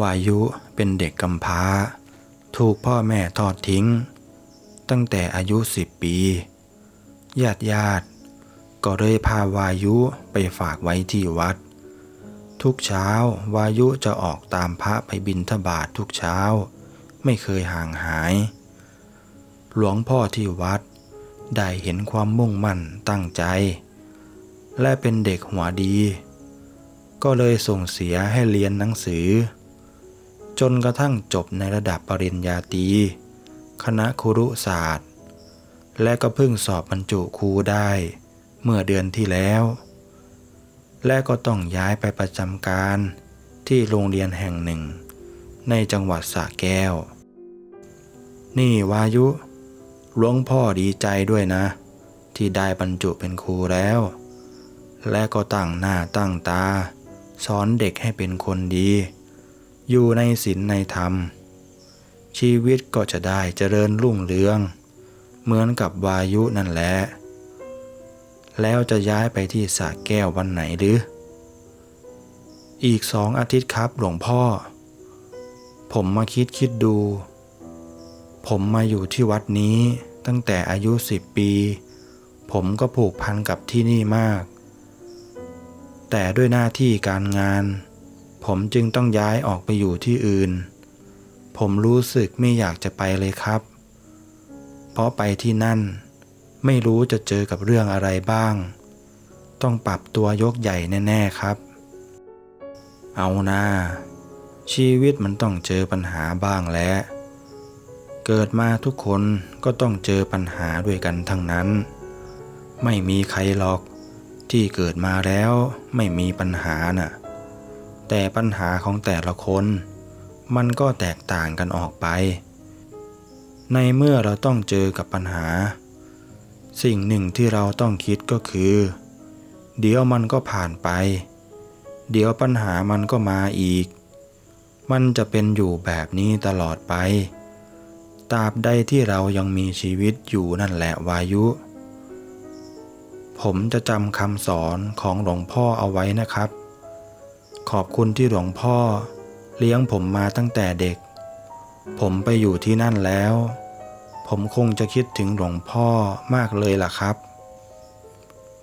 วายุเป็นเด็กกำพร้า ถูกพ่อแม่ทอดทิ้ง ตั้งแต่อายุสิบปี ญาติญาติ ก็เลยพาวายุไปฝากไว้ที่วัด ทุกเช้าวายุจะออกตามพระไปบิณฑบาตททุกเช้า ไม่เคยห่างหาย หลวงพ่อที่วัด ได้เห็นความมุ่งมั่นตั้งใจ และเป็นเด็กหัวดี ก็เลยส่งเสียให้เรียนหนังสือ จนกระทั่งจบในระดับปริญญาตรีคณะครุศาสตร์ และก็เพิ่งสอบบรรจุครูได้ เมื่อเดือนที่แล้ว และก็ต้องย้ายไปประจำการที่โรงเรียนแห่งหนึ่ง ในจังหวัดสระแก้ว นี่วายุหลวงพ่อดีใจด้วยนะ ที่ได้บรรจุเป็นครูแล้ว และก็ตั้งหน้าตั้งตา สอนเด็กให้เป็นคนดี อยู่ในศีลในธรรม ชีวิตก็จะได้เจริญรุ่งเรือง เหมือนกับวายุนั่นแหละแล้วจะย้ายไปที่สระแก้ววันไหนหรือ อีกสองอาทิตย์ครับหลวงพ่อ ผมมาคิดคิดดู ผมมาอยู่ที่วัดนี้ตั้งแต่อายุสิบปี ผมก็ผูกพันกับที่นี่มาก แต่ด้วยหน้าที่การงาน ผมจึงต้องย้ายออกไปอยู่ที่อื่น ผมรู้สึกไม่อยากจะไปเลยครับ เพราะไปที่นั่น ไม่รู้จะเจอกับเรื่องอะไรบ้าง ต้องปรับตัวยกใหญ่แน่ ๆครับ เอานะชีวิตมันต้องเจอปัญหาบ้างแหละเกิดมาทุกคนก็ต้องเจอปัญหาด้วยกันทั้งนั้น ไม่มีใครหรอกที่เกิดมาแล้วไม่มีปัญหาน่ะ แต่ปัญหาของแต่ละคน มันก็แตกต่างกันออกไป ในเมื่อเราต้องเจอกับปัญหา สิ่งหนึ่งที่เราต้องคิดก็คือ เดี๋ยวมันก็ผ่านไป เดี๋ยวปัญหามันก็มาอีก มันจะเป็นอยู่แบบนี้ตลอดไปตราบใดที่เรายังมีชีวิตอยู่นั่นแหละวายุ ผมจะจำคำสอนของหลวงพ่อเอาไว้นะครับ ขอบคุณที่หลวงพ่อ เลี้ยงผมมาตั้งแต่เด็ก ผมไปอยู่ที่นั่นแล้ว ผมคงจะคิดถึงหลวงพ่อมากเลยล่ะครับ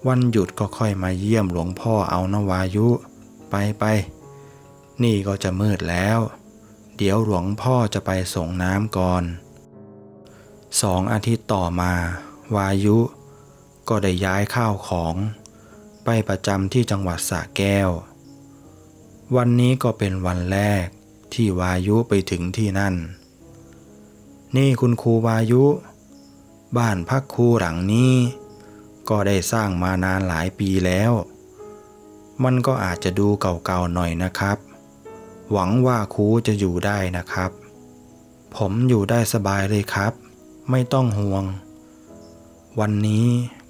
วันหยุดก็ค่อยมาเยี่ยมหลวงพ่อเอานวายุ ไปไป นี่ก็จะมืดแล้ว เดี๋ยวหลวงพ่อจะไปส่งน้ำก่อน สองอาทิตย์ต่อมา วายุ ก็ได้ย้ายข้าวของ ไปประจำที่จังหวัดสระแก้ว วันนี้ก็เป็นวันแรกที่วายุไปถึงที่นั่น นี่คุณครูวายุ บ้านพักครูหลังนี้ ก็ได้สร้างมานานหลายปีแล้ว มันก็อาจจะดูเก่าๆหน่อยนะครับ หวังว่าครูจะอยู่ได้นะครับ ผมอยู่ได้สบายเลยครับ ไม่ต้องห่วง วันนี้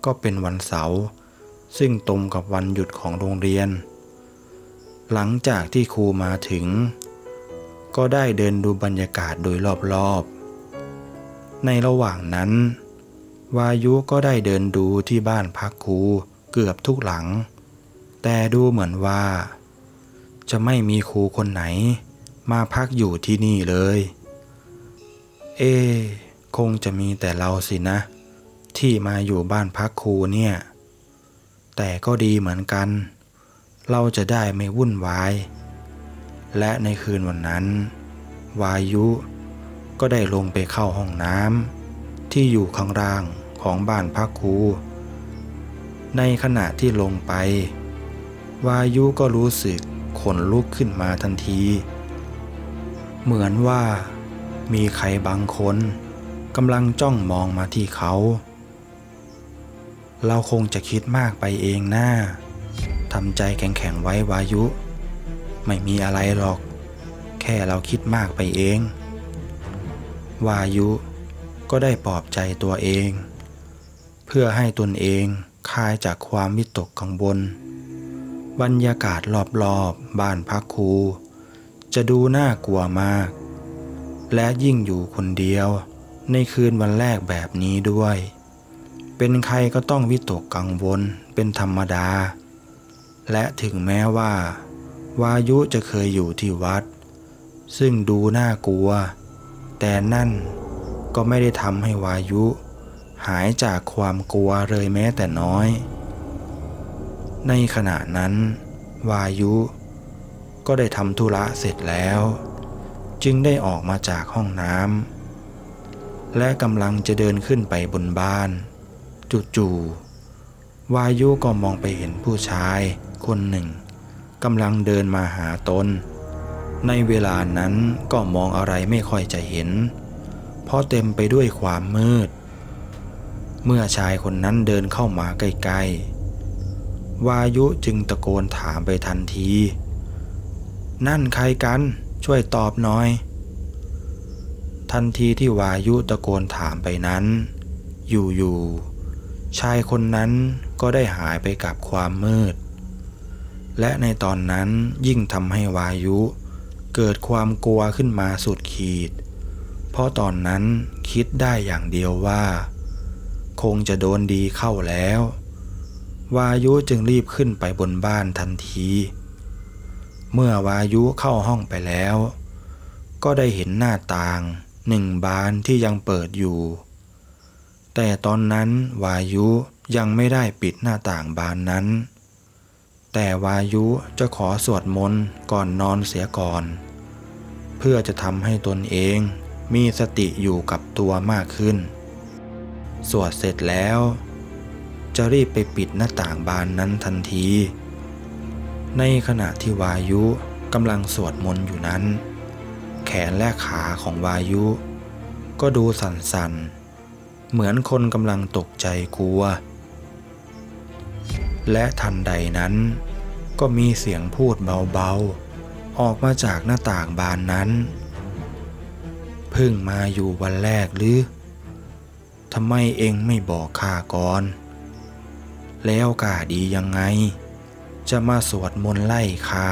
ก็เป็นวันเสาร์ซึ่งตรงกับวันหยุดของโรงเรียน หลังจากที่ครูมาถึง ก็ได้เดินดูบรรยากาศโดยรอบๆ ในระหว่างนั้น วายุก็ได้เดินดูที่บ้านพักครูเกือบทุกหลัง แต่ดูเหมือนว่า จะไม่มีครูคนไหน มาพักอยู่ที่นี่เลย เอ คงจะมีแต่เราสินะ ที่มาอยู่บ้านพักครูเนี่ย แต่ก็ดีเหมือนกัน เราจะได้ไม่วุ่นวาย และในคืนวันนั้น วายุก็ได้ลงไปเข้าห้องน้ำที่อยู่ข้างล่างของบ้านพักครู ในขณะที่ลงไป วายุก็รู้สึกขนลุกขึ้นมาทันที เหมือนว่ามีใครบางคนกำลังจ้องมองมาที่เขา เราคงจะคิดมากไปเองนะ่า ทำใจแข็งๆไว้วายุ ไม่มีอะไรหรอก แค่เราคิดมากไปเอง วายุก็ได้ปลอบใจตัวเอง เพื่อให้ตนเองคลายจากความวิตกกังวลบรรยากาศรอบๆบบ้านพักครู จะดูน่ากลัวมาก และยิ่งอยู่คนเดียวในคืนวันแรกแบบนี้ด้วย เป็นใครก็ต้องวิตกกังวลเป็นธรรมดา และถึงแม้ว่า วายุจะเคยอยู่ที่วัด ซึ่งดูน่ากลัว แต่นั่นก็ไม่ได้ทำให้วายุ หายจากความกลัวเลยแม้แต่น้อย ในขณะนั้น วายุ ก็ได้ทำธุระเสร็จแล้ว จึงได้ออกมาจากห้องน้ำและกำลังจะเดินขึ้นไปบนบ้าน จู่ๆวายุก็มองไปเห็นผู้ชาย คนหนึ่งกำลังเดินมาหาตน ในเวลานั้นก็มองอะไรไม่ค่อยจะเห็น เพราะเต็มไปด้วยความมืด เมื่อชายคนนั้นเดินเข้ามาใกล้ๆ วายุจึงตะโกนถามไปทันที นั่นใครกันช่วยตอบหน่อย ทันทีที่วายุตะโกนถามไปนั้น อยู่ๆชายคนนั้นก็ได้หายไปกับความมืด และในตอนนั้นยิ่งทำให้วายุ เกิดความกลัวขึ้นมาสุดขีด เพราะตอนนั้นคิดได้อย่างเดียวว่า คงจะโดนดีเข้าแล้ว วายุจึงรีบขึ้นไปบนบ้านทันที เมื่อวายุเข้าห้องไปแล้ว ก็ได้เห็นหน้าต่างหนึ่งบานที่ยังเปิดอยู่ แต่ตอนนั้นวายุยังไม่ได้ปิดหน้าต่างบานนั้น แต่วายุจะขอสวดมนต์ก่อนนอนเสียก่อน เพื่อจะทำให้ตนเองมีสติอยู่กับตัวมากขึ้น สวดเสร็จแล้ว จะรีบไปปิดหน้าต่างบานนั้นทันที ในขณะที่วายุกำลังสวดมนต์อยู่นั้น แขนและขาของวายุ ก็ดูสั่นๆ เหมือนคนกำลังตกใจกลัว และทันใดนั้น ก็มีเสียงพูดเบาๆ ออกมาจากหน้าต่างบานนั้น เพิ่งมาอยู่วันแรกหรือทำไมเองไม่บอกข้าก่อน แล้วกาดียังไง จะมาสวดมนต์ไล่ข้า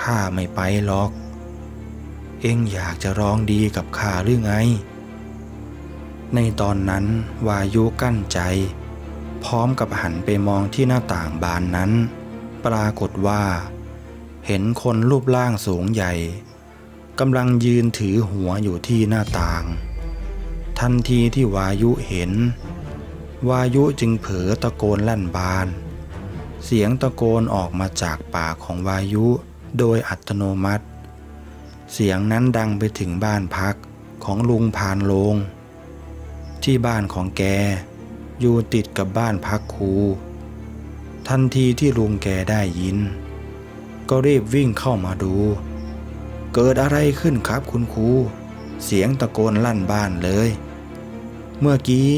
ข้าไม่ไปหรอก เองอยากจะร้องดีกับข้าหรือไง ในตอนนั้นวายุกั้นใจ พร้อมกับหันไปมองที่หน้าต่างบานนั้น ปรากฏว่า เห็นคนรูปร่างสูงใหญ่กำลังยืนถือหัวอยู่ที่หน้าต่าง ทันทีที่วายุเห็น วายุจึงเผลอตะโกนลั่นบาน เสียงตะโกนออกมาจากปากของวายุโดยอัตโนมัติ เสียงนั้นดังไปถึงบ้านพักของลุงพานโลง ที่บ้านของแก อยู่ติดกับบ้านพักครู ทันทีที่ลุงแกได้ยิน ก็รีบวิ่งเข้ามาดู เกิดอะไรขึ้นครับคุณครู เสียงตะโกนลั่นบ้านเลย เมื่อกี้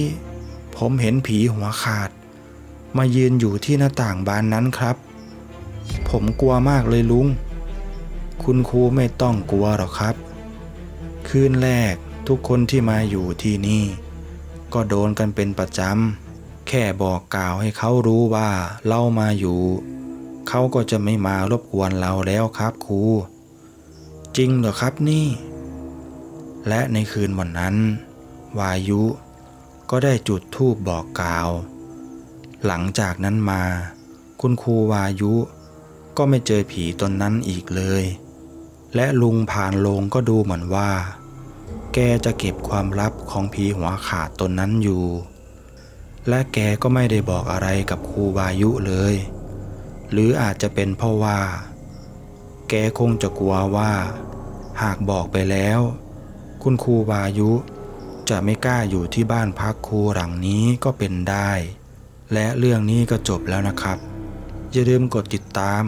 ผมเห็นผีหัวขาด มายืนอยู่ที่หน้าต่างบานนั้นครับ ผมกลัวมากเลยลุง คุณครูไม่ต้องกลัวหรอกครับ คืนแรกทุกคนที่มาอยู่ที่นี่ ก็โดนกันเป็นประจำ แค่บอกกล่าวให้เขารู้ว่าเรามาอยู่ เขาก็จะไม่มารบกวนเราแล้วครับครู จริงเหรอครับนี่ และในคืนวันนั้น วายุก็ได้จุดธูปบอกกล่าว หลังจากนั้นมา คุณครูวายุ ก็ไม่เจอผีตนนั้นอีกเลย และลุงผ่านโลงก็ดูเหมือนว่า แกจะเก็บความลับของผีหัวขาดตนนั้นอยู่ และแกก็ไม่ได้บอกอะไรกับครูวายุเลย หรืออาจจะเป็นเพราะว่า แกคงจะกลัวว่า หากบอกไปแล้ว คุณครูวายุจะไม่กล้าอยู่ที่บ้านพักครูหลังนี้ก็เป็นได้ และเรื่องนี้ก็จบแล้วนะครับ อย่าลืมกดติดตาม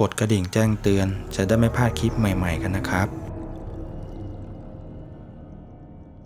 กดกระดิ่งแจ้งเตือน จะได้ไม่พลาดคลิปใหม่ ๆ กันนะครับ